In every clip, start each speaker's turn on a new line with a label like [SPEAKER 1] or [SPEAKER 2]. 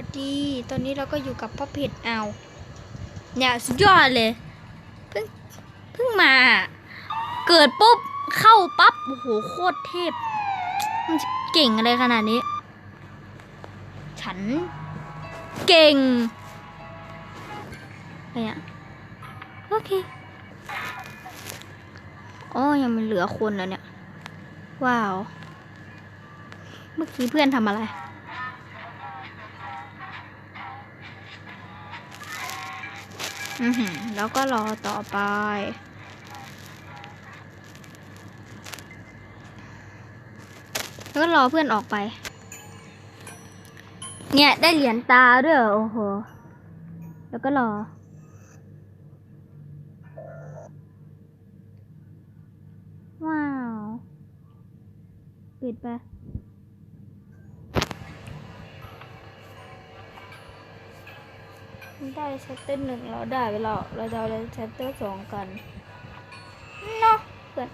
[SPEAKER 1] สวัสดี ตอนนี้เราก็อยู่กับพ่อเพชรเอาเนี่ยสุดยอดเลย เพิ่ง เพิ่งมา เกิดปุ๊บ เข้าปั๊บ โอ้โห โคตรเทพ มันจะเก่งอะไรขนาดนี้ ฉัน เก่งอะไรเนี่ยโอเค อ๋อ ยังมีเหลือคนแล้วเนี่ย ว้าว เมื่อกี้เพื่อนทำอะไร แล้วก็รอต่อไป แล้วก็รอเพื่อนออกไป เนี่ยได้เหรียญตาด้วยโอ้โห แล้วก็รอ ว้าว ปิดไป ได้เชตเตอร์หนึ่งเราได้ไปแล้วเราจะเอาเลยเชตเตอร์สองกันเนาะเพื่อน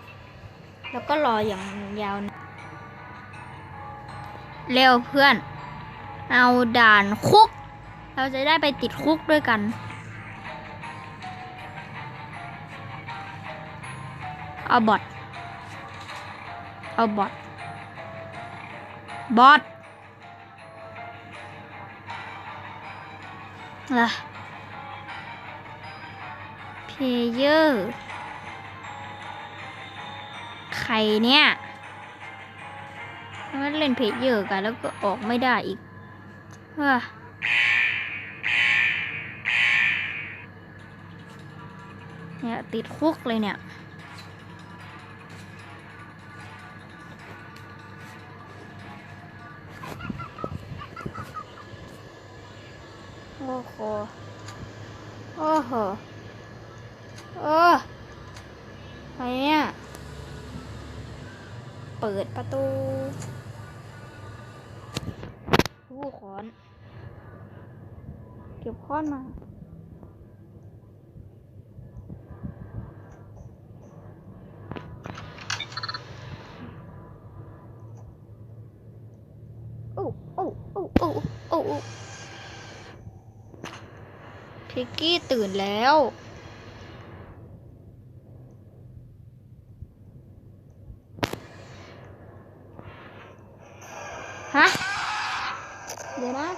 [SPEAKER 1] แล้วก็รออย่างยาวนะเร็วเพื่อน เอาด่านคุก เราจะได้ไปติดคุกด้วยกัน เอาบอทเอาบอทบอท ล่ะเพเยอร์ใครเนี่ยมันเล่นเพเยอร์กันแล้วก็ออกไม่ได้อีกว่าเนี่ยติดคุกเลยเนี่ย โห เอออะไรเนี่ย เปิดประตูผู้ขอน เก็บค้อนมา โอ้โอ้โอ้โอ้โอ้โอ้ พิกกี้ตื่นแล้ว ฮะ เดี๋ยวนะ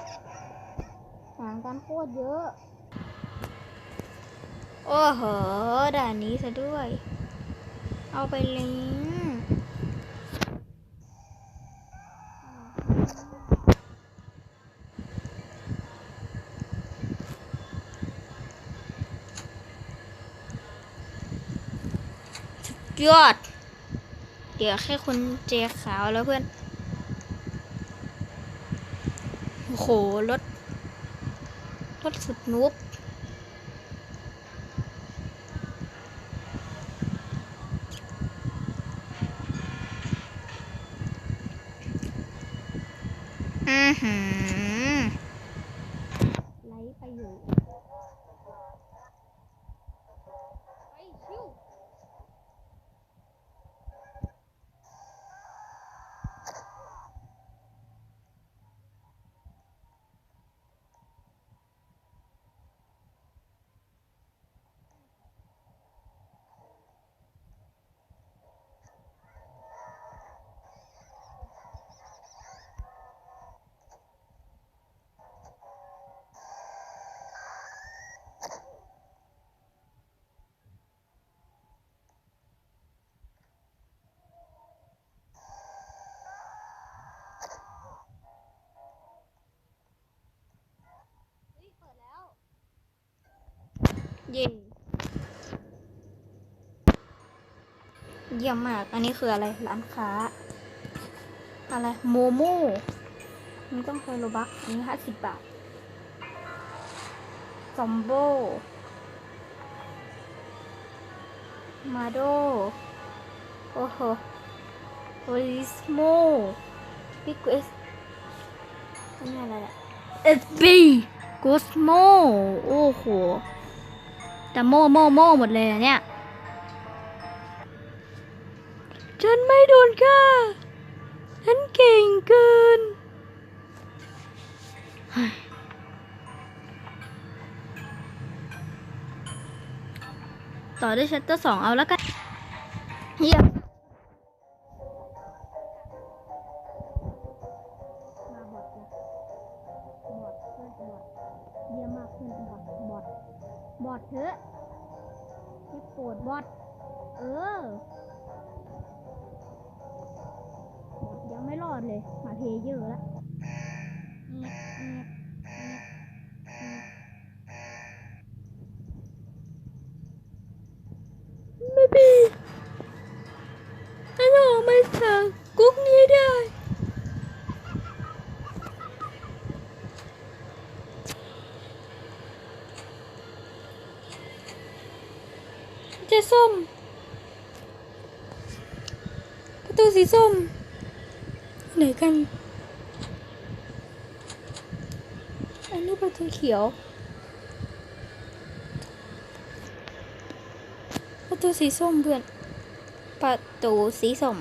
[SPEAKER 1] ห่างกันโคตรเยอะ โอ้โห ด่านนี้ซะด้วย เอาไปเลิง ยอด เดี๋ยวแค่คนเจขาวแล้วเพื่อน โอ้โหรถ รถสุดนุบอือหือไหลไปอยู่ไปชิว เฮ้ยเปิดแล้ว เย่เยี่ยมมาก อันนี้คืออะไร ร้านค้า อะไร โมโม่มันต้องใช้โลบักอันนี้ห้าสิบบาท ซอมโบ มาโด โอ้โหโอริสโมพิกเอสอันนี้อะไรเนี่ยเอสบีกูสโมโอ้โห แต่โม่โม่โม่หมดเลยเนี่ย ฉันไม่โดนค่ะ ฉันเก่งเกิน ต่อด้วยชัตเตอร์สองเอาแล้วกัน โกรธบอดเออ ยังไม่รอดเลย มาเพเยอะแล้ว ส้ม ประตูสีส้มไหนกัน อันนี้ประตูเขียว ประตูสีส้มเพื่อน ประตูสีส้ม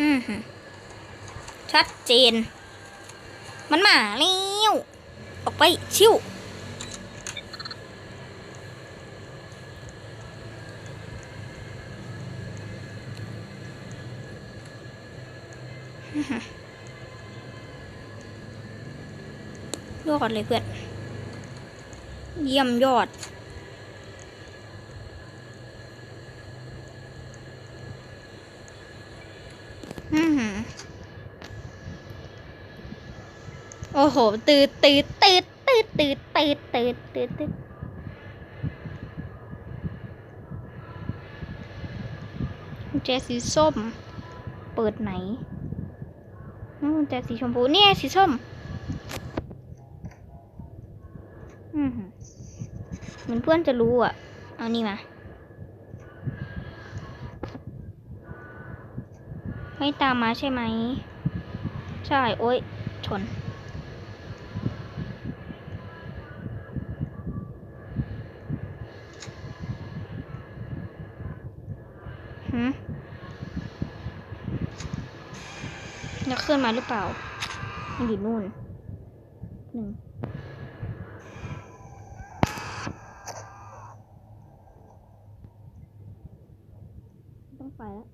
[SPEAKER 1] อือฮึ เจน มันมาแล้วออกไปชิวยอดเลยเพื่อน เยี่ยมยอด อือหือ โอ้โห ตืดตืดตืดตืดตืดตืดตืดตืดตืดแจสีส้ม เปิดไหนนั่นกุญแจสีชมพูเนี่ยสีส้ม อือหือเหมือนเพื่อนจะรู้อะ เอานี่มา ไม่ตามมาใช่ไหม ใช่ โอ๊ย ชน หืมจะขึ้น มาหรือเปล่า มันอยู่นู่นหนึ่งต้องไปแล้ว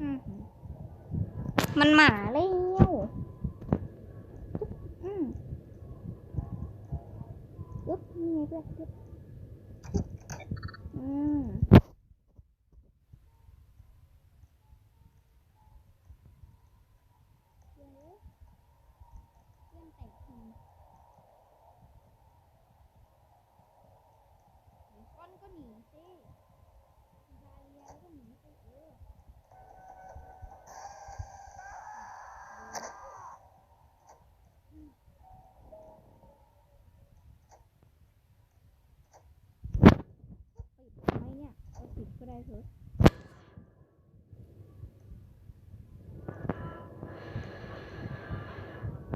[SPEAKER 1] อืมมันหมาแล้วอืมอุ๊บนี่ไงเพื่อนอุ๊บอืมเดี๋ยวเพื่อนแตกทีเดี๋ยวก้อนก็หนีสิดาเลียก็หนีสิเออ ปิดไหมเนี่ยเอาปิดก็ได้เถอะ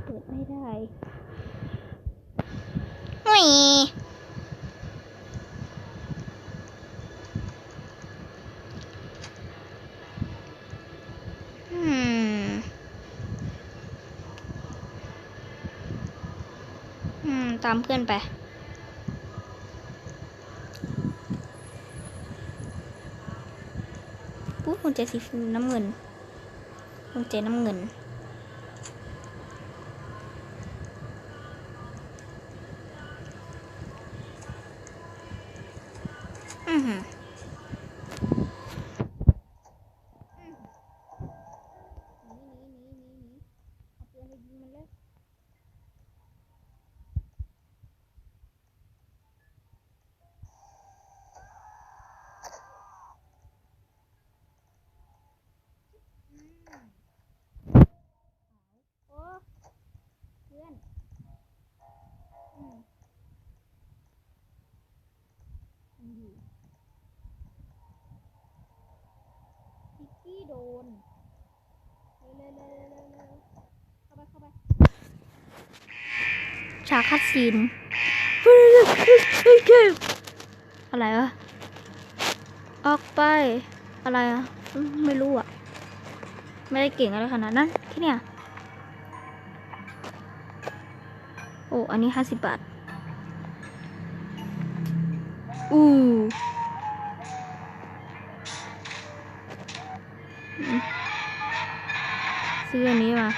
[SPEAKER 1] เปิดไม่ได้ไม่อืม อืม ตามเพื่อนไป ปุ๊บกุญแจสีน้ำเงินกุญแจน้ำเงิน อือหือหนีหนีหนีหนีหนีเอาปืนไปยิงมันเลย โอ้เพื่อน อืมมันอยู่พิกกี้โด นเร็วเร็วเร็วเร็วเข้าไปเข้าไปฉากคัดซีนอะไรวะออกไปอะไรอะไม่รู้อะ ไม่ได้เก่งอะไรขนาดนั้นที่เนี่ย โอ้ อันนี้ห้าสิบบาท อู้ ซื้ออันนี้มา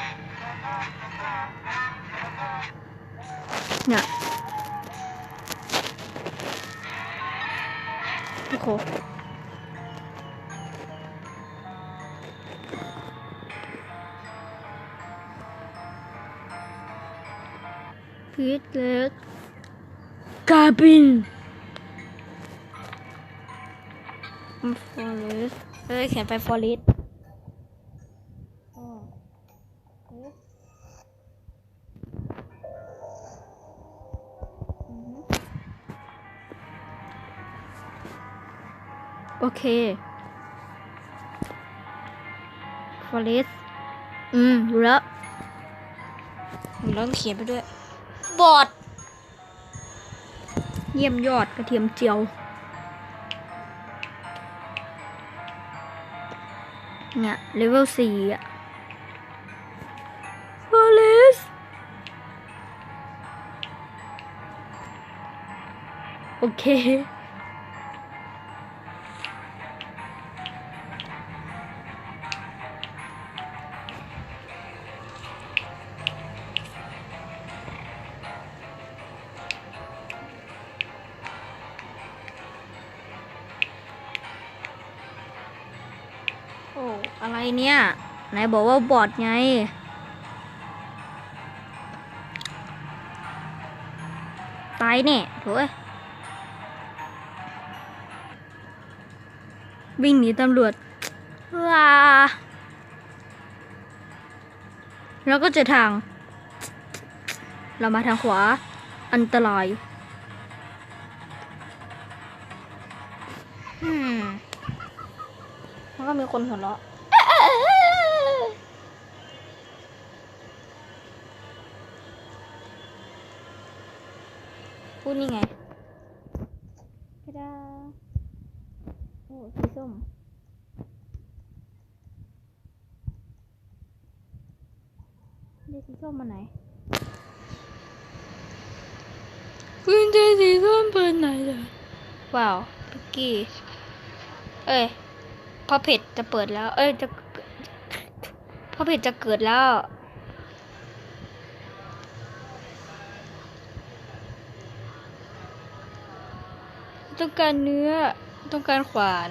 [SPEAKER 1] เนี่ยโอ้โหพีทเลสกาบินฟอเรสเอ้ยเขียนไปฟอเรส เคฟอเรสอืมรู้แล้วรู้แล้วเขียนไปด้วย บอด เยี่ยมยอดกระเทียมเจียว เนี่ยเลเวลสี่อะฟอเรสโอเค ไหนบอกว่าบอดไง ตายเนี่ยโถ่เอ้ยวิ่งหนีตำรวจว้าแล้วก็เจอทาง เรามาทางขวา อันตรายอืมแล้วก็มีคนหัวเราะ พูดนี่ไงกระดาโอ้สีส้มได้สีส้มมาไหนคุณได้สีส้มเป็นไหนล่ะว้าวพิกกี้ เอ้ยพอเพจจะเปิดแล้ว เอ้ยจะพอเพจจะเกิดแล้ว ต้องการเนื้อ ต้องการขวาน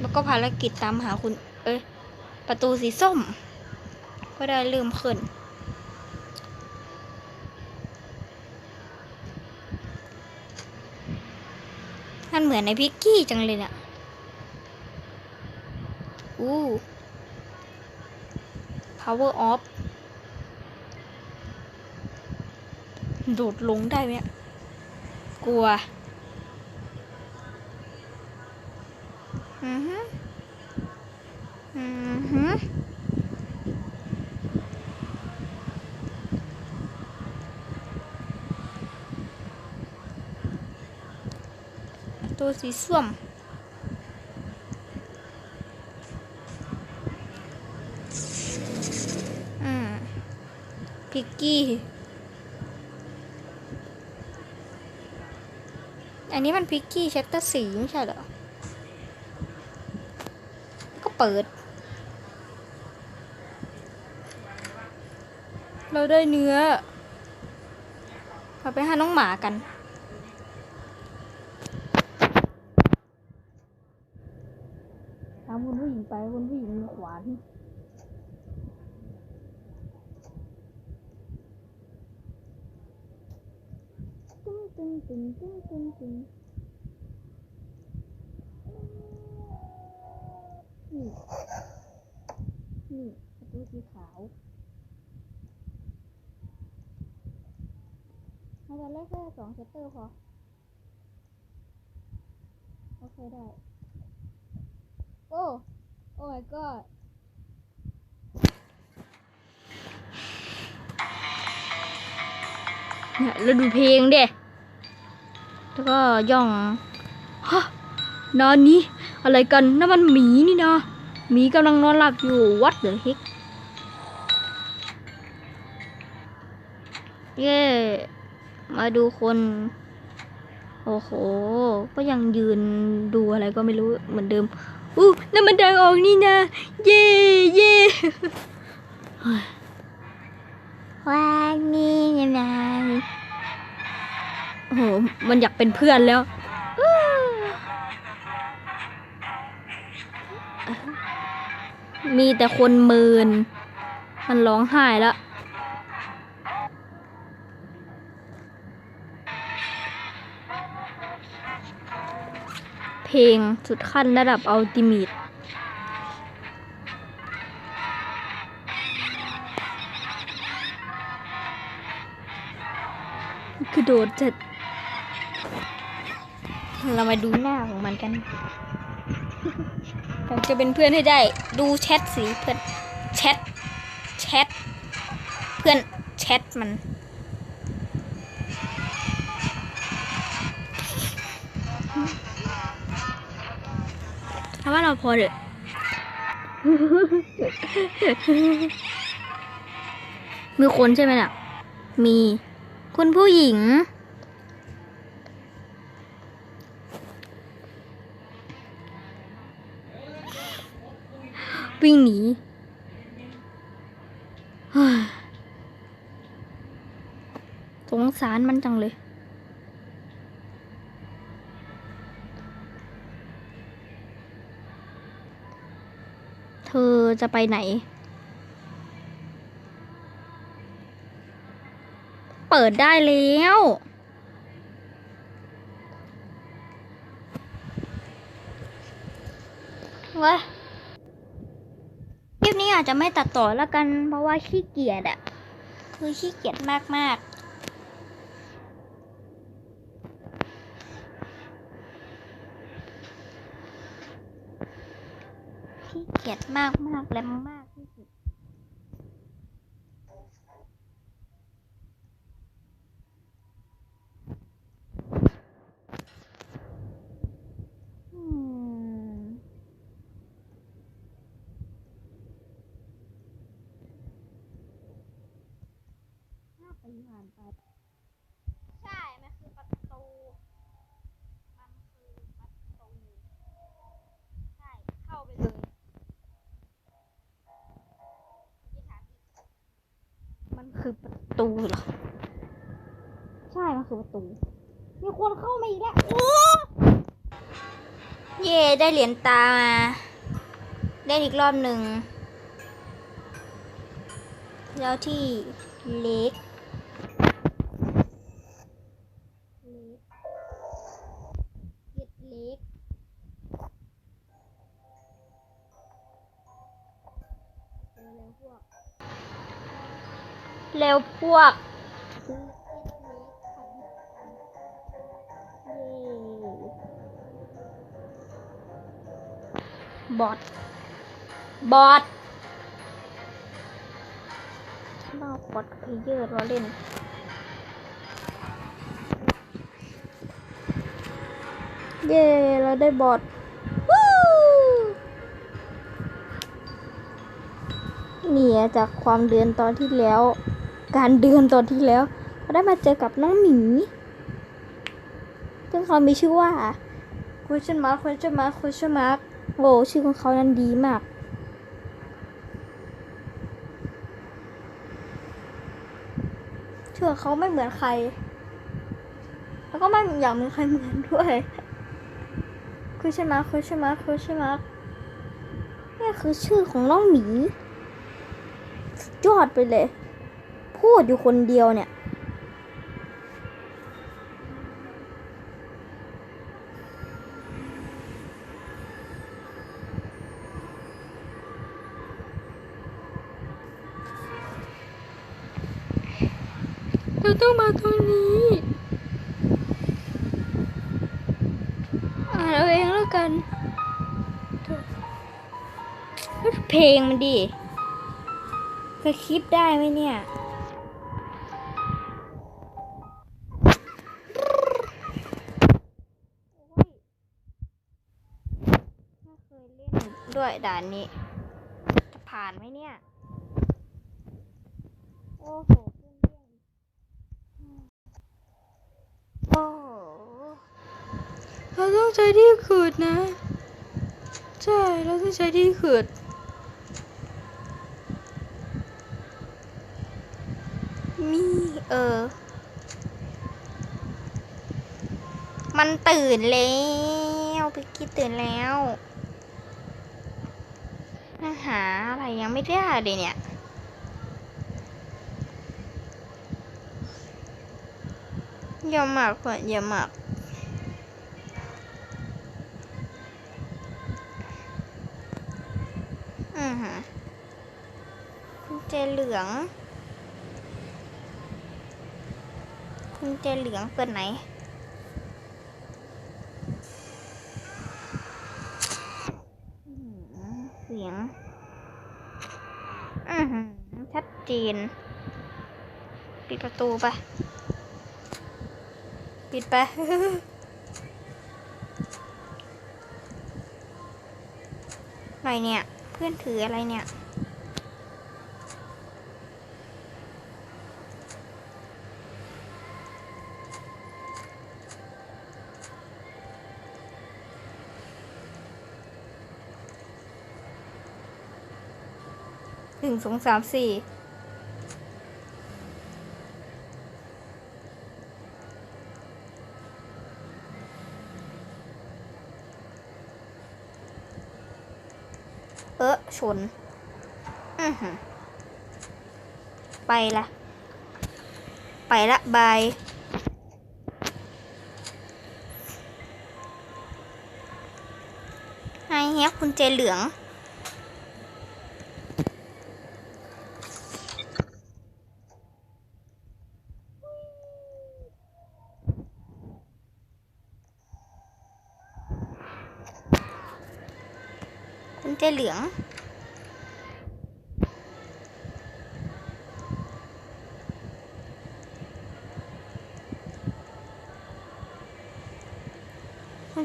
[SPEAKER 1] แล้วก็ภารกิจตามหาคุณ เอ้ย ประตูสีส้ม ก็ได้เริ่มขึ้น มันเหมือนในพิกกี้จังเลยเนี่ยอู้ power off โดดลงได้ไหมกลัวอือฮึอือฮึตัวสีส้มอืมพิกกี้ อันนี้มันพิกกี้เชตเตอร์สีไม่ใช่เหรอ ก็เปิด เราได้เนื้อเราไปหาน้องหมากันตามคุณผู้หญิงไปคุณผู้หญิงมีขวาน ตึ้งตึ้งตึ้งตึ้งตึ้งนี่นี่ประตูสีขาวเราจะเล่นแค่สองเซตเตอร์พอโอเคได้ โอ้โอ้ my god เนี่ยแล้วดูเพลงเด้ แล้วก็ย่องฮะนอนนี้ อะไรกันนั่นมันหมีนี่นะหมีกำลังนอนหลับอยู่วัดเดอะฮิกเย่มาดูคน โอ้โห ก็ยังยืนดูอะไรก็ไม่รู้เหมือนเดิมอู้นั่นมันดังออกนี่นะเย่เย่ว่านี่ยังไง โห มันอยากเป็นเพื่อนแล้วมีแต่คนเมิน มันร้องไห้แล้ว เพลงสุดขั้นระดับอัลติมีตคือโดดจัด เรามาดูหน้าของมันกันเราจะเป็นเพื่อนให้ได้ ดูแชทสิเพื่อนแชทแชทเพื่อนแชทมันทำว่าเราพอเถอะมีคนใช่ไหมน่ะ มี คุณผู้หญิง วิ่งหนีสงสารมันจังเลย เธอจะไปไหน เปิดได้แล้ว อาจจะไม่ตัดต่อแล้วกัน เพราะว่าขี้เกียจอะคือขี้เกียจมากๆขี้เกียจมากมากและมากที่สุด อืมห้าปีผ่านไป ใช่ มันคือประตู มันคือประตู ใช่ เข้าไปเลยยี่ถามอีกมัน คือประตูเหรอ ใช่ มันคือประตู มีคนเข้ามาอีกแล้วโอ้เย่ได้เหรียญตามาเล่นอีกรอบหนึ่ง แล้วที่เล็ก เร็วพวกบอทบอทบ้าบอทเพลเยอร์เราเล่นเย้เราได้บอทวู้เนี่ยจากความเดือนตอนที่แล้ว การเดือนตอนที่แล้วเราได้มาเจอกับน้องหมีซึ่งเขามีชื่อว่า question mark question mark question mark โอ้ชื่อของเขานั้นดีมากชื่อเขาไม่เหมือนใคร แล้วก็ไม่อยากมีใครเหมือนด้วย question mark question mark question mark นี่คือชื่อของน้องหมียอดไปเลย พูดอยู่คนเดียวเนี่ย เราต้องมาตรงนี้อ่านเอาเองแล้วกันเพลงมันดีสคริปต์ได้ไหมเนี่ย ด้วยด่านนี้ จะผ่านไหมเนี่ย โอ้โหเพื่อนๆโอ้โหเราต้องใช้ที่ขุดนะ ใช่ เราต้องใช้ที่ขุดมีเออ มันตื่นแล้วพิกกี้ตื่นแล้ว อาหาอะไรยังไม่ได้เลยเนี่ย เยอะมากเพื่อนเยอะมากอือหือกุญแจเหลืองกุญแจเหลืองเปิดไหน อื้อหือเสียง อือหือชัดเจนปิดประตูไป ปิดไปอะไรเนี่ย เพื่อนถืออะไรเนี่ยหนึ่งสองสามสี่ ชน อือหือไปละ ไปละบายไฮแฮกคุณเจเหลือง คุณเจเหลือง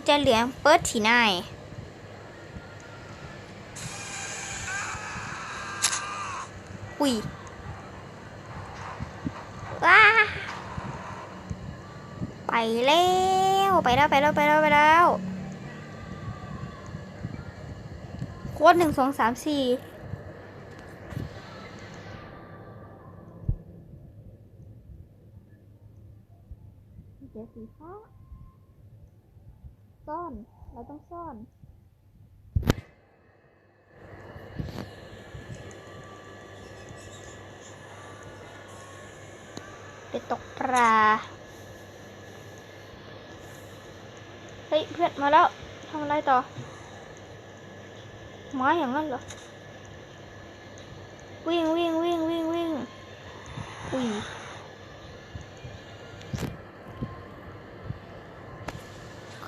[SPEAKER 1] จะเหลืองเปิดที่ไหนายอุ้ยว้าไปแล้วไปแล้วไปแล้วไปแล้วไปแล้วโค้ดหนึ่งสองสามสี่เดี๋ยวสีฟ้าซ่อน เราต้องซ่อน ไปตกปลา เฮ้ย เพื่อนมาแล้วทำอะไร ต่อไม้อย่างนั้นเหรอ วิ่งวิ่งวิ่งวิ่งวิ่งอุ้ย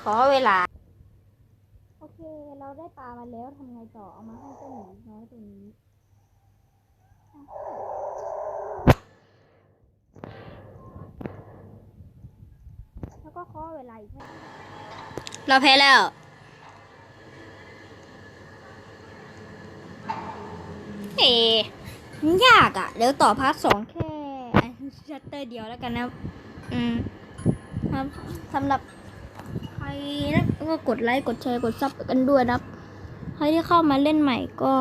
[SPEAKER 1] ขอเวลา โอเค เราได้ปลามาแล้วทำไงต่อ เอามาให้เจ้าหนูน้อยตัวนี้แล้วก็ขอเวลาอีกเราแพ้แล้ว เอ๋มันยากอะ่ะ เดี๋ยวต่อพาร์ทสองแค่ชัตเตอร์เดียวแล้วกันนะครับอืมครับสำหรับใครนะก็กดไลค์ กดแชร์ กดซับกันด้วยนะใครที่เข้ามาเล่นใหม่ก็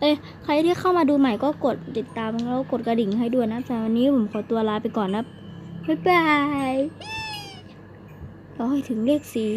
[SPEAKER 1] เอ้ยใครที่เข้ามาดูใหม่ก็กดติดตามแล้วกดกระดิ่งให้ด้วยนะสำหรับวันนี้ผมขอตัวลาไปก่อนนะบ๊ายบายราให้ถึงเลขสี่